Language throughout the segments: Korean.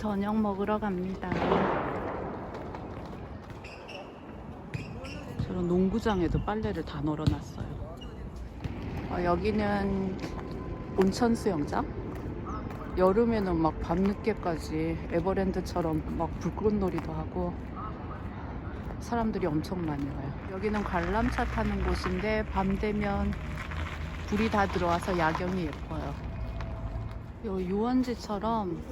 저녁 먹으러 갑니다. 저런 농구장에도 빨래를 다 널어놨어요. 어, 여기는 온천 수영장? 여름에는 막 밤늦게까지 에버랜드처럼 막 불꽃놀이도 하고 사람들이 엄청 많이 와요. 여기는 관람차 타는 곳인데 밤 되면 불이 다 들어와서 야경이 예뻐요. 요 유원지처럼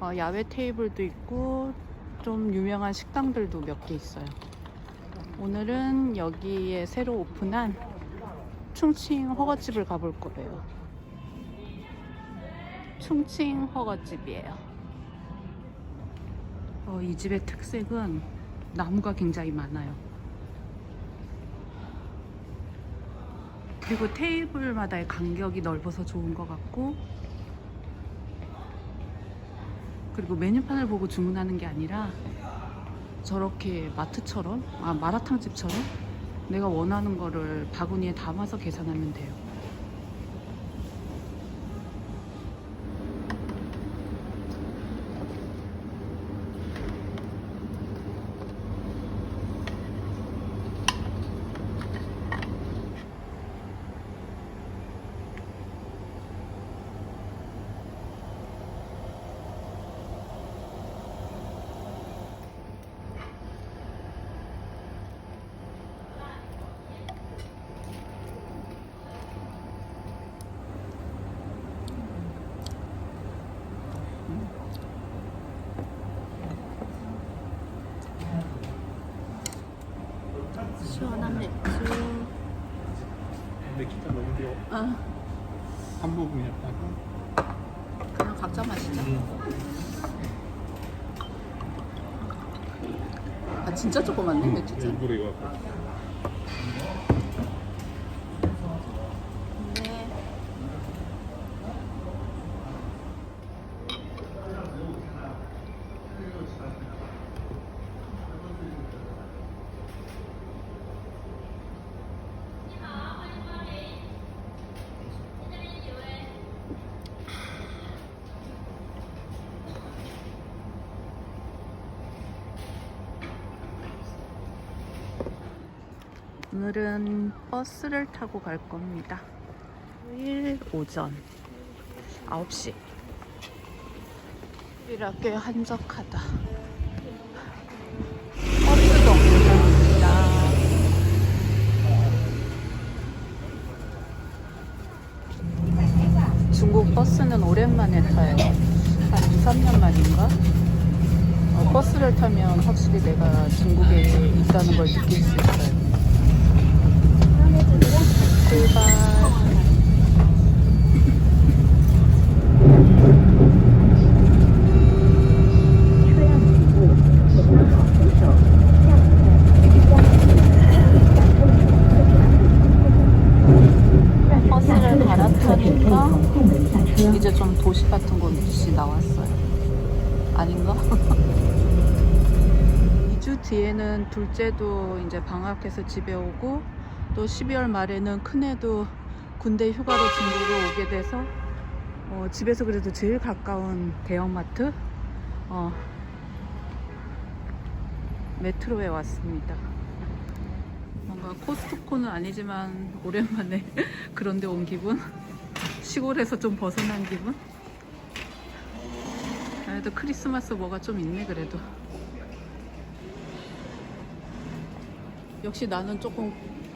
어, 야외 테이블도 있고 좀 유명한 식당들도 몇 개 있어요. 오늘은 여기에 새로 오픈한 충칭 허거집을 가볼 거예요. 충칭 허거집이에요. 어, 이 집의 특색은 나무가 굉장히 많아요. 그리고 테이블마다의 간격이 넓어서 좋은 것 같고 그리고 메뉴판을 보고 주문하는 게 아니라 저렇게 마트처럼 아 마라탕 집처럼 내가 원하는 거를 바구니에 담아서 계산하면 돼요. 시원한 맥주. 귀여워. 아, 한 부분이었다고. 그냥 각자 마시자. 아 진짜 조그맣네 맥주잔. 일부러 이거 갖고. 오늘은 버스를 타고 갈 겁니다. 토요일 오전 9시. 이렇게 한적하다. 버스도 없습니다. 중국 버스는 오랜만에 타요. 한 2, 3년 만인가? 어, 버스를 타면 확실히 내가 중국에 있다는 걸 느낄 수 있어요. 출발. 버스를 갈아타니까 이제 좀 도시 같은 곳이 나왔어요. 아닌가? 2주 뒤에는 둘째도 이제 방학해서 집에 오고 또 12월 말에는 큰애도 군대 휴가로 중국에 오게 돼서 어, 집에서 그래도 제일 가까운 대형마트 어, 메트로에 왔습니다. 뭔가 코스트코는 아니지만 오랜만에 그런 데 온 기분? 시골에서 좀 벗어난 기분? 그래도 크리스마스 뭐가 좀 있네 그래도. 역시 나는 조금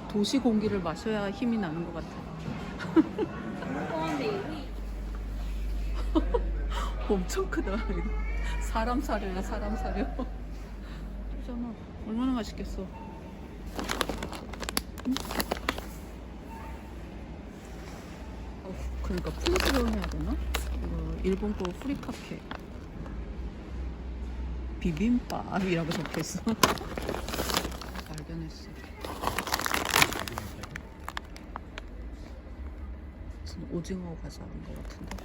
도시 공기를 마셔야 힘이 나는 것 같아. 엄청 크다. 사람 사료야 사람 사료. 얼마나 맛있겠어. 음? 어, 그러니까 풀스로 해야 되나? 이거 일본 거 후리카케 비빔밥이라고 적혀있어. 발견했어. 무슨 오징어 과자 하는 것 같은데.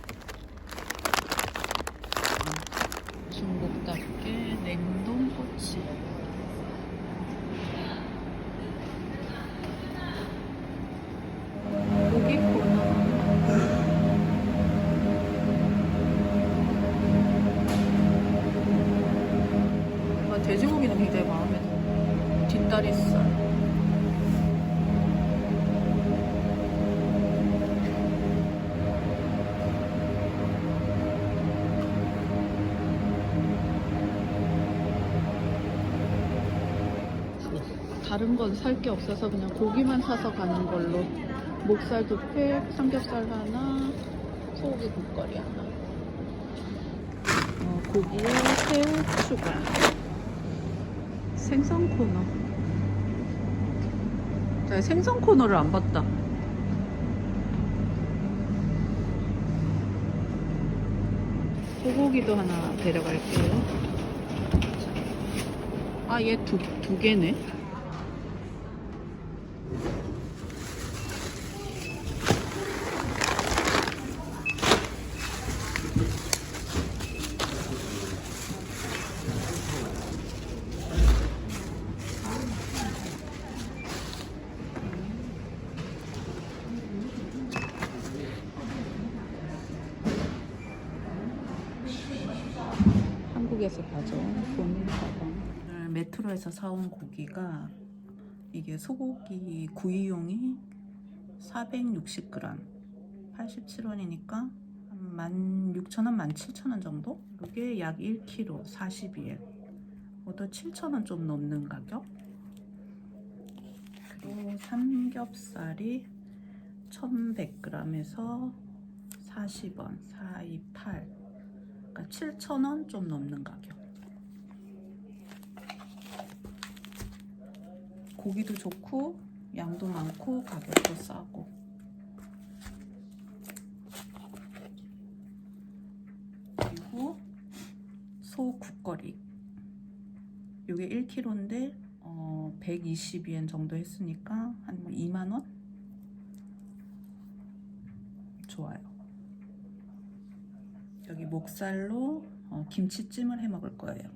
음, 중국 다른 건 살 게 없어서 그냥 고기만 사서 가는 걸로. 목살 두 팩, 삼겹살 하나, 소고기 국거리 하나. 어, 고기에 새우 추가. 생선 코너. 자, 생선 코너를 안 봤다. 소고기도 하나 데려갈게요. 아, 얘 두, 두 개네. 한국에서 가져온 본인 가방. 오늘 메트로에서 사온 고기가 이게 소고기 구이용이 460g 87원이니까 한 16,000원, 17,000원 정도? 이게 약 1kg 42엔. 모두 7,000원 좀 넘는 가격. 그리고 삼겹살이 1,100g에서 40원, 428. 그러니까 7,000원 좀 넘는 가격. 고기도 좋고 양도 많고 가격도 싸고. 그리고 소 국거리. 요게 1kg인데 어 120엔 정도 했으니까 한 2만 원? 좋아요. 목살로 어, 김치찜을 해 먹을 거예요.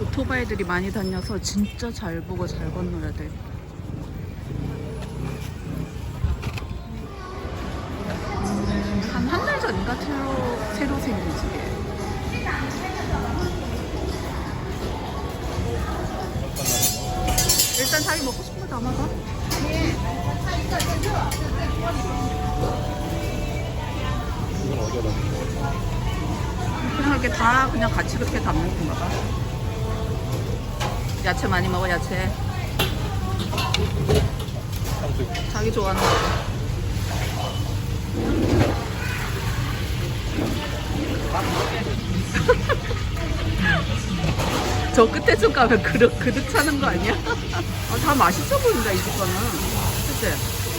오토바이들이 많이 다녀서 진짜 잘 보고 잘 건너야 돼. 한 한 달 전인가 새로 새로 생긴 집이에요. 어디다 그냥 이렇게 다 그냥 같이 그렇게 담는 건가 봐. 야채 많이 먹어 야채. 자기 좋아하는 거. 저 끝에 좀 가면 그득, 그득 차는 거 아니야? 아, 다 맛있어 보인다, 이 집 거는. 그치?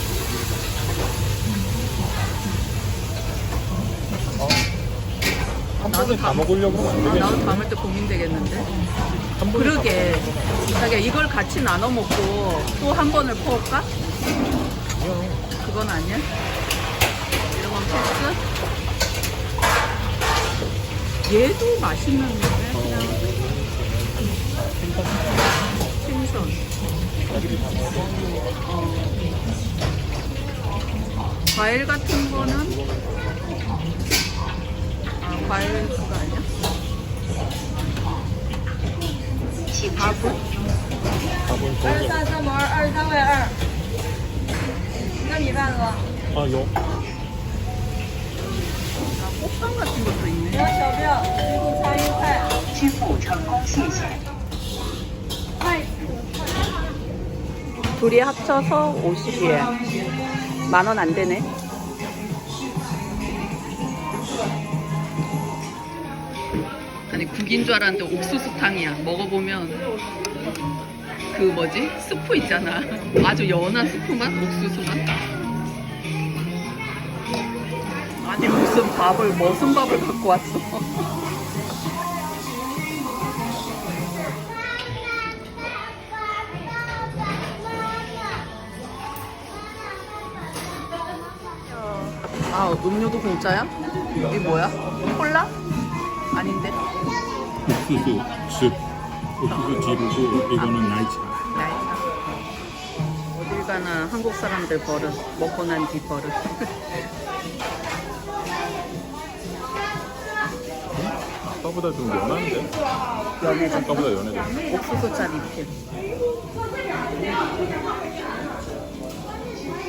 한 번에 다 먹으려고 하면 안 아, 되겠네 나도 담을 때 고민되겠는데. 한 번에 그러게. 자기야, 이걸 같이 나눠 먹고 또 한 번을 퍼올까? 다 먹으면 그건 아니야? 이런 건 패스? 얘도 맛있는데 그냥 생선 다 과일 같은 거는 아 과일 그거 아니야? 밥은? 밥은 二 거기 三三毛二十三块二，一个米饭哥， 아요 아 꽃빵 같은 것도 没 있네 有小票，预付餐愉快。支付成功，谢谢。快 둘이 합쳐서 50이에요. 만 원 안 되네. 아니 국인 줄 알았는데 옥수수탕이야. 먹어보면 그 뭐지 스프 있잖아. 아주 연한 스프 맛, 옥수수 맛. 아니 무슨 밥을 무슨 밥을 갖고 왔어? 아 음료도 공짜야? 이게 뭐야? 콜라? 아닌데? 옥수수 즙. 옥수수 즙이고 이거는 날차. 나이가 어딜 가나 한국 사람들 버릇 먹고 난 뒤 버릇 아까보다 좀 연한데? 연해져 아까보다 연해졌어. 옥수수 차 리필